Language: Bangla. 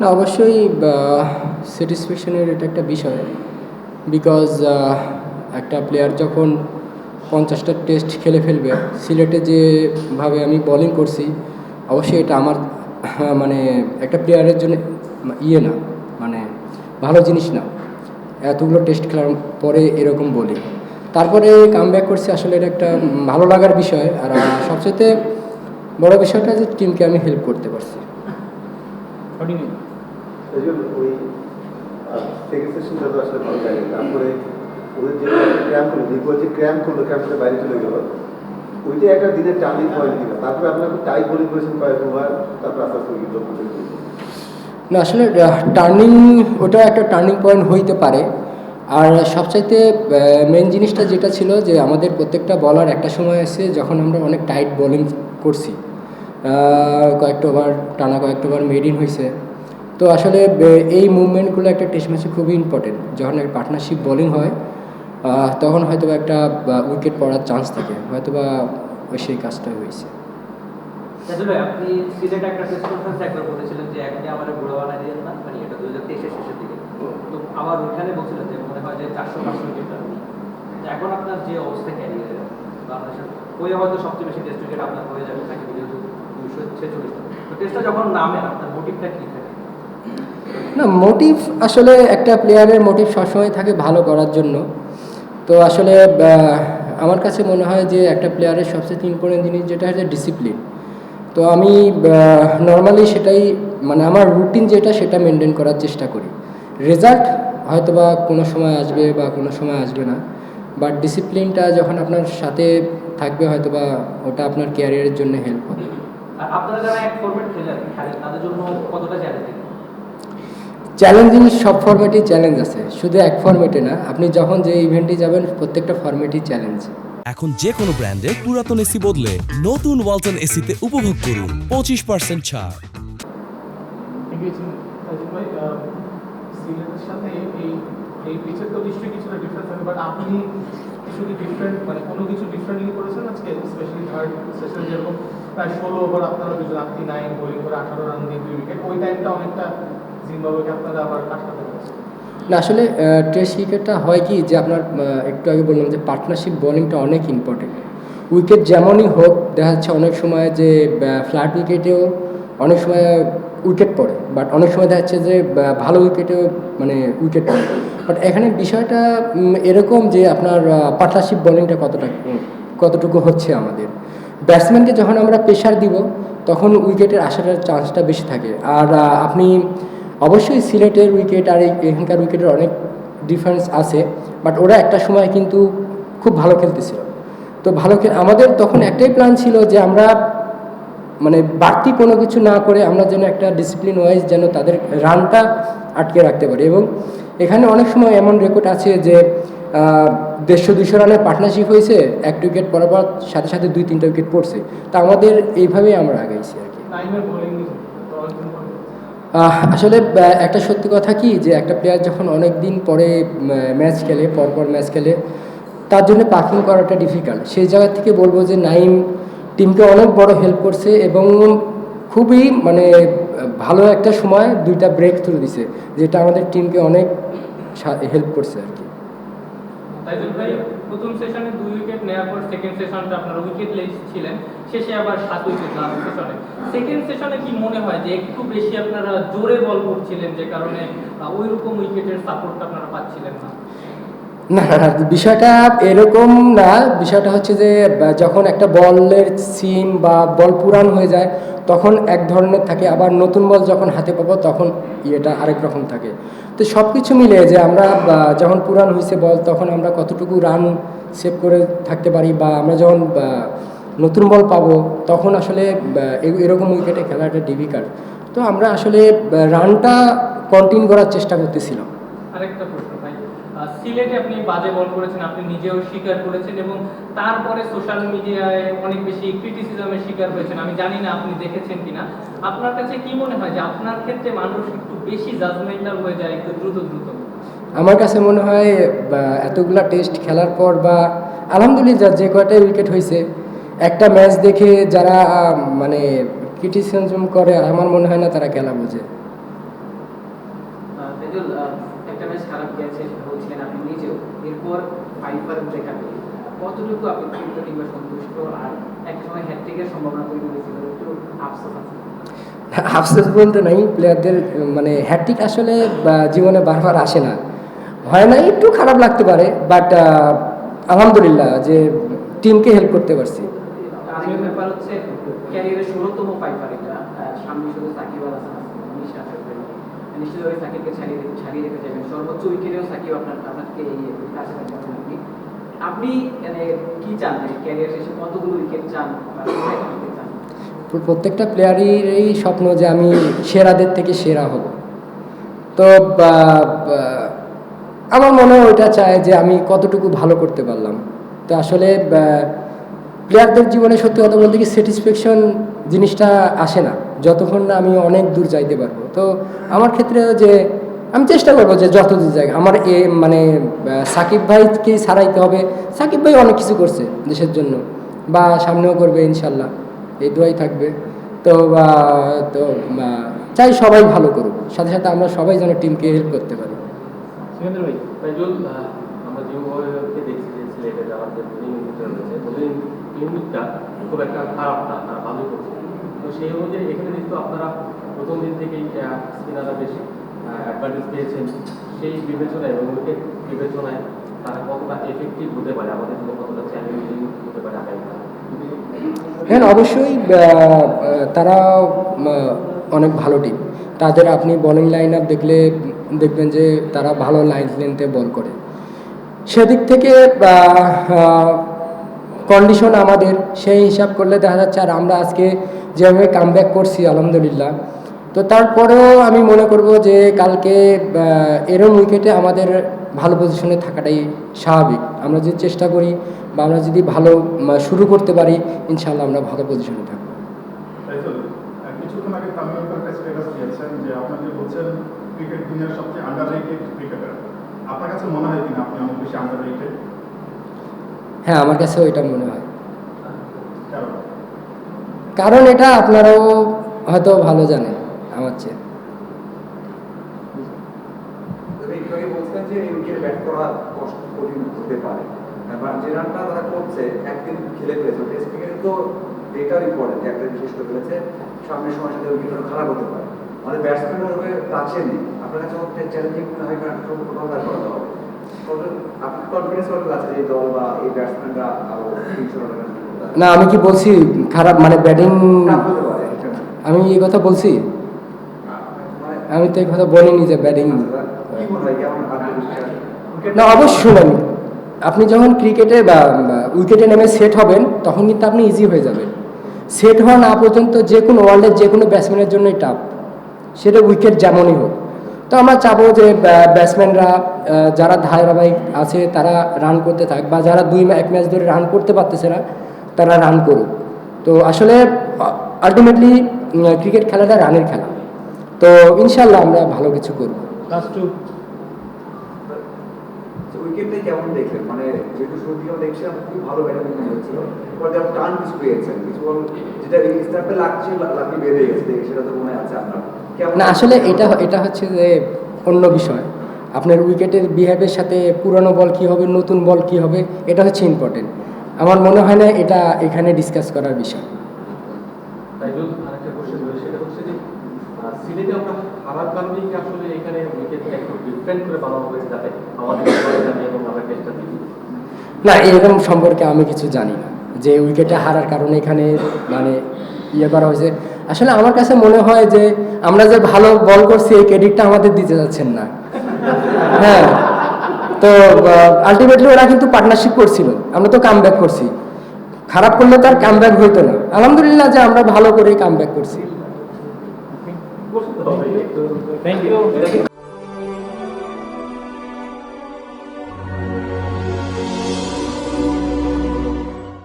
না অবশ্যই স্যাটিসফ্যাকশনের এটা একটা বিষয়। বিকজ একটা প্লেয়ার যখন পঞ্চাশটা টেস্ট খেলে ফেলবে সিলেটে যেভাবে আমি বোলিং করছি অবশ্যই এটা আমার হ্যাঁ, মানে একটা প্লেয়ারের জন্য ইয়ে না মানে ভালো জিনিস না। এতগুলো টেস্ট খেলার পরে এরকম বলি তারপরে কাম ব্যাক করছি আসলে এটা একটা ভালো লাগার বিষয় আর সবচেয়ে বড় বিষয়টা যে টিমকে আমি হেল্প করতে পারছি। ওই সেকেন্ড সেশনটা তো আসলে ভালো লাগে তারপরে ওদের যে ক্র্যাম্প করল দীপক যে ক্র্যাম্প করল ক্র্যাম্পটা বাইরে চলে গেল ওইটা একটা দিনের টার্নিং পয়েন্ট কিনা তারপরে আপনার টাই বোলিং করেছেন কয়েক ওভার তারপরে আস্তে আস্তে উইকেট। না আসলে টার্নিং ওটা একটা টার্নিং পয়েন্ট হইতে পারে। আর সবচাইতে মেন জিনিসটা যেটা ছিল যে আমাদের প্রত্যেকটা বলার একটা সময় এসে যখন আমরা অনেক টাইট বোলিং করছি কয়েকটা ওভার টানা কয়েকটা ওভার মেড ইন হয়েছে তো আসলে এই মুভমেন্টগুলো একটা টেস্ট ম্যাচে খুবই ইম্পর্টেন্ট যখন একটা পার্টনারশিপ বোলিং হয় তখন হয়তো একটা উইকেট পড়ার চান্স থাকে। হয়তো বা সেই কাজটা হয়েছে আপনি একটা বলেছিলেন যে আমার মানে তো আবার ওইখানে যে, মনে হয় যে চারশো পাঁচশো এখন আপনার যে অবস্থা ক্যারিয়ারে বাংলাদেশের, ওই হয়তো সবচেয়ে বেশি টেস্ট আপনার হয়ে যাবে না মোটিভ আসলে একটা প্লেয়ারের মোটিভ সবসময় থাকে ভালো করার জন্য। তো আসলে আমার কাছে মনে হয় যে একটা প্লেয়ারের সবচেয়ে ইম্পর্টেন্ট জিনিস যেটা হচ্ছে ডিসিপ্লিন তো আমি নর্মালি সেটাই মানে আমার রুটিন যেটা, সেটা মেনটেন করার চেষ্টা করি। রেজাল্ট হয়তো বা কোনো সময় আসবে বা কোনো সময় আসবে না। বাট ডিসিপ্লিনটা যখন আপনার সাথে থাকবে হয়তো বা ওটা আপনার ক্যারিয়ারের জন্য হেল্প হবে। আপনারা যারা এক ফরম্যাট খেলেন খেলেন তাদের জন্য কতটা চ্যালেঞ্জিং চ্যালেঞ্জিং সব ফরম্যাটেই চ্যালেঞ্জ আছে। শুধু এক ফরম্যাটে না আপনি যখন যে ইভেন্টে যাবেন প্রত্যেকটা ফরম্যাটই চ্যালেঞ্জ এখন যে কোনো ব্র্যান্ডের পুরাতন এসি বদলে নতুন ওয়ালটন এসিতে উপভোগ করুন। পঁচিশ পার্সেন্ট ছাড়। আপনি কিছু ডিফারেন্ট মানে কোনো কিছু ডিফারেন্টলি করেছেন আজকে? স্পেশালি থার্ড সেশন যেরকম প্রায় ষোলো ওভার আপনারা দুজন আপনি নাইন বোলিং করে আঠারো রান দিয়ে দুই উইকেট ওই টাইমটা অনেকটা জিম্বাবুকে আপনারা আবার কাটাতে না, আসলে টেস্ট ক্রিকেটটা হয় কি যে আপনার একটু আগে বললাম যে পার্টনারশিপ বোলিংটা অনেক ইম্পর্টেন্ট উইকেট যেমনই হোক, দেখা যাচ্ছে অনেক সময় যে ফ্ল্যাট উইকেটেও অনেক সময় উইকেট পড়ে বাট অনেক সময় দেখা যাচ্ছে যে ভালো উইকেটেও মানে উইকেট পড়ে। বাট এখানে বিষয়টা এরকম যে আপনার পার্টনারশিপ বোলিংটা কতটা, কতটুকু হচ্ছে আমাদের। ব্যাটসম্যানকে যখন আমরা প্রেশার দিব, তখন উইকেটের আসার চান্সটা বেশি থাকে। আর আপনি অবশ্যই সিলেটের উইকেট আর এখানকার উইকেটের অনেক ডিফারেন্স আছে বাট ওরা একটা সময় কিন্তু খুব ভালো খেলতেছিল। তো ভালো খেল আমাদের তখন একটাই প্ল্যান ছিল যে আমরা মানে বাড়তি কোনো কিছু না করে আমরা যেন একটা ডিসিপ্লিন ওয়াইজ যেন তাদের রানটা আটকে রাখতে পারি। এবং এখানে অনেক সময় এমন রেকর্ড আছে যে দেড়শো দুশো রানের পার্টনারশিপ হয়েছে এক উইকেট পরার পর সাথে সাথে দুই তিনটা উইকেট পড়ছে। তা আমাদের এইভাবেই আমরা আগাইছি আর কি। পরে আসলে একটা সত্যি কথা কি যে একটা প্লেয়ার যখন অনেক দিন পরে ম্যাচ খেলে পরপর ম্যাচ খেলে তার জন্য পার্কিং করাটা ডিফিকাল্ট সেই জায়গা থেকে বলব যে নাইম টিমকে অনেক বড় হেল্প করছে এবং খুবই মানে ভালো একটা সময় দুইটা ব্রেক থ্রু দিছে যেটা আমাদের টিমকে অনেক হেল্প করছে আর কি। তাইজুল ভাই, প্রথম সেশনে দুই উইকেট নেওয়ার পর সেকেন্ড সেশনটা আপনার উইকেট ছিলেন, শেষে আবার সাত উইকেট লাস্ট সেশনে সেকেন্ড সেশনে কি মনে হয় যে একটু বেশি আপনারা জোরে বল করছিলেন যে কারণে ওই রকম উইকেটের সাপোর্টটা আপনারা পাচ্ছিলেন না? না বিষয়টা এরকম না। বিষয়টা হচ্ছে যে যখন একটা বলের সিম বা বল পুরান হয়ে যায় তখন এক ধরনের থাকে, আবার নতুন বল যখন হাতে পাবো তখন ইয়েটা আরেক রকম থাকে। তো সব কিছু মিলে যে আমরা যখন পুরান হয়েছে বল, তখন আমরা কতটুকু রান সেভ করে থাকতে পারি, বা আমরা যখন নতুন বল পাবো, তখন আসলে এরকম উইকেটে খেলাটা ডিফিকাল্ট তো আমরা আসলে রানটা কন্টিনিউ করার চেষ্টা করতেছিলাম। সিলেটে আপনি বাজে বল করেছেন আপনি নিজেও স্বীকার করেছেন এবং তারপরে সোশ্যাল মিডিয়ায় অনেক বেশি ক্রিটিসিজমের শিকার হয়েছেন। আমি জানি না আপনি দেখেছেন কিনা। আপনার কাছে কি মনে হয় যে আপনার ক্ষেত্রে মানুষ একটু বেশি জাজমেন্টাল হয়ে যায় একটু দ্রুত দ্রুত? আমার কাছে মনে হয় বা এতগুলা টেস্ট খেলার পর বা আলহামদুলিল্লাহ যে কয়টা উইকেট হয়েছে একটা ম্যাচ দেখে যারা মানে ক্রিটিসিজম করে আমার মনে হয় না তারা খেলা বোঝে তেজল একটা ম্যাচ খারাপ গেছে সেটা বলছিলেন আপনি নিজেও এরপর পেয়ে কতটুকু আপনি তৃপ্ত কিংবা সন্তুষ্ট আর একটা সময় হ্যাট্রিকের সম্ভাবনা তৈরি হয়েছিল একটু আফসোস আছে। আফসোস বলতে নাই প্লেয়ারদের মানে হ্যাট্রিক আসলে জীবনে বারবার আসে না। হয় না একটু খারাপ লাগতে পারে বাট আলহামদুলিল্লাহ যে টিমকে হেল্প করতে পারছি। আরেকটা ব্যাপার হচ্ছে ক্যারিয়ারের ষোলোতম ফাইবার এটা সামনে শুধু সাকিব আল হাসান আছে, উনিশ রানের উপরে। নিশ্চিতভাবে সাকিবকে ছাড়িয়ে ছাড়িয়ে রেখে যাবেন। সর্বোচ্চ উইকেটেও সাকিব আপনার আপনাকে এই কাছাকাছি আপনি মানে কি চান? ক্যারিয়ার শেষে কতগুলো উইকেট চান? প্রত্যেকটা প্লেয়ারেরই স্বপ্ন যে আমি সেরাদের থেকে সেরা হব। তো আমার মনে হয় ওইটা চায় যে আমি কতটুকু ভালো করতে পারলাম। তো আসলে প্লেয়ারদের জীবনে সত্যি কথা বলতে কি স্যাটিসফ্যাকশন জিনিসটা আসে না। যতক্ষণ না আমি অনেক দূর যাইতে পারব। তো আমার ক্ষেত্রে যে আমি চেষ্টা করব যে যত দূর যাই আমার এ মানে সাকিব ভাইকে ছাড়াইতে হবে। সাকিব ভাই অনেক কিছু করছে দেশের জন্য। বা সামনেও করবে, ইনশাল্লাহ। এই দোয়াই থাকবে। তো তো চাই সবাই ভালো করুক। সাথে সাথে আমরা সবাই যেন টিমকে হেল্প করতে পারি। খুব একটা খারাপ না, তারা ভালোই করছে। তো সেই অনুযায়ী এখানে যেহেতু আপনারা প্রথম দিন থেকেই স্পিনাররা বেশি। পেয়েছেন সেই বিবেচনায় এবং বিবেচনায় তারা কতটা এফেক্টিভ হতে পারে, আমাদের জন্য কতটা চ্যালেঞ্জিং হতে পারে হ্যাঁ অবশ্যই তারা অনেক ভালো টিম তাদের আপনি বলিং লাইন আপ দেখলে, দেখবেন যে তারা ভালো লাইন লেন্থে বল করে। সেদিক থেকে কন্ডিশন আমাদের, সেই হিসাব করলে দেখা যাচ্ছে, আর আমরা আজকে যেভাবে কাম করছি, আলহামদুলিল্লাহ তো তারপরেও আমি মনে করব যে কালকে এরম উইকেটে আমাদের ভালো পজিশনে থাকাটাই স্বাভাবিক। আমরা যদি চেষ্টা করি বা আমরা যদি ভালো শুরু করতে পারি ইনশাল্লাহ আমরা ভালো পজিশনে থাকব। কিছুক্ষণ আগে তামিম ইকবাল একটা স্ট্যাটাস দিয়েছেন যে আপনাকে বলছেন ক্রিকেট দুনিয়ার সবচেয়ে আন্ডার ক্রিকেটার আপনার কাছে মনে হয় কিনা আপনি অনেক বেশি আন্ডার হ্যাঁ আমার কাছেও এটা মনে হয়। কারণ কারণ এটা আপনারাও হয়তো ভালো জানেন। আমার চেয়ে সামনের সাথে উইকেট খারাপ হতে পারে। আমাদের ব্যাটসম্যানরা ওভাবে কাছে নেই আপনার কাছে চ্যালেঞ্জিং মনে হয় কারণ সব কোথাও হবে। আপনার কনফিডেন্স কত আছে এই দল বা এই ব্যাটসম্যানরা আরও তিনশো না আমি কি বলছি খারাপ মানে ব্যাটিং আমি এই কথা বলছি আমি তো এই কথা বলিনি যে ব্যাটিং না, অবশ্যই শুনেন। আপনি যখন ক্রিকেটে বা উইকেটে নেমে সেট হবেন, তখন কিন্তু আপনি ইজি হয়ে যাবেন। সেট হওয়া না পর্যন্ত যে কোনো ওয়ার্ল্ডের যে কোনো ব্যাটসম্যানের জন্যই টাফ সেটা উইকেট যেমনই হোক। তো আমরা চাবো যে ব্যাটসম্যানরা যারা ধারাবাহিক আছে, তারা রান করতে থাক, বা যারা দুই এক ম্যাচ ধরে রান করতে পারতেছে না, তারা রান করুক। তো আসলে আলটিমেটলি ক্রিকেট খেলাটা রানের খেলা। তো ইনশাল্লাহ আমরা ভালো কিছু করব। কেমন দেখলেন? মানে যেহেতু শুরু থেকে দেখছিলাম খুব ভালো ব্যাটিং মনে হচ্ছিল। যেমন টান কিছু পেয়েছেন কিছু যেটা এই লাগছে লাকি বেড়ে গেছে সেটা তো মনে আছে আপনার। না আসলে এটা এটা হচ্ছে যে অন্য বিষয়। আপনার উইকেটের বিহেভের সাথে পুরনো বল কী হবে নতুন বল কী হবে এটা হচ্ছে ইম্পর্টেন্ট আমার মনে হয় না এটা এখানে ডিসকাস করার বিষয় তাইজুল আরেকটা কোশ্চেন রয়েছে সেটা হচ্ছে যে সিলেটে আমরা হারার কারণেই আসলে এখানে উইকেটটা একটু ডিফারেন্ট করে বানানো হয়েছে যাতে আমাদের এবং আমরা টেস্টটা দিই না, এরকম সম্পর্কে আমি কিছু জানি না। যে উইকেটে হারার কারণে এখানে মানে ইয়ে করা হয়েছে। আসলে আমার কাছে মনে হয় যে আমরা যে ভালো বল করছি, এই ক্রেডিটটা আমাদের দিতে যাচ্ছেন না। হ্যাঁ তো আলটিমেটলি ওরা কিন্তু পার্টনারশিপ করছিল। আমরা তো কাম করছি। খারাপ করলে তো আর কাম হইতো না। আলহামদুলিল্লাহ যে আমরা ভালো করে কাম করছি। করতে হবে থ্যাংক ইউ